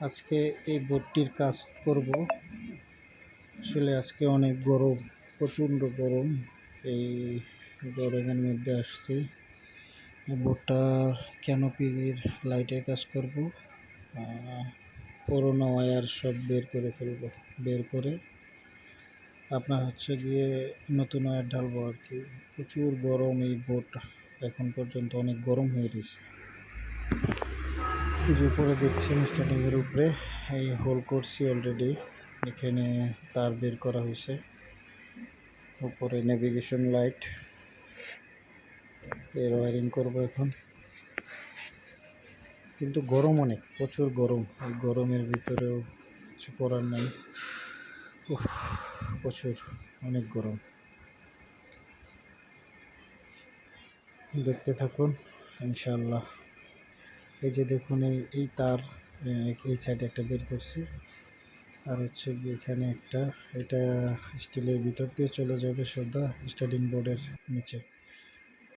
আজকে এই বোটটির কাজ করব। আসলে আজকে অনেক গরম, প্রচণ্ড গরম। এই গরমের মধ্যে আসছি। বোটটার ক্যানোপির লাইটের কাজ করব? পুরোনো ওয়্যার সব বের করে ফেলব, বের করে। আপনার হচ্ছে গিয়ে নতুন ওয়্যার ঢালবো আর কি। প্রচুর গরম এই বোট এখন পর্যন্ত অনেক গরম হয়ে গেছে এই যে উপরে দেখছেন স্টার্টিংয়ের উপরে। এই হোল করছি অলরেডি এখানে তার বের করা হয়েছে। উপরে নেভিগেশন লাইটের ওয়ারিং করব এখন। কিন্তু গরম অনেক, প্রচুর গরম। এই গরমের ভিতরেও কিছু করার নাই। প্রচুর, অনেক গরম। দেখতে থাকুন ইনশাল্লাহ এই যে দেখুন, এই এই তার এই সাইডে একটা বের করছি। আর হচ্ছে এখানে একটা, এটা স্টিলের ভিতর দিয়ে চলে যাবে সোজা স্টার্টিং বোর্ডের নিচে।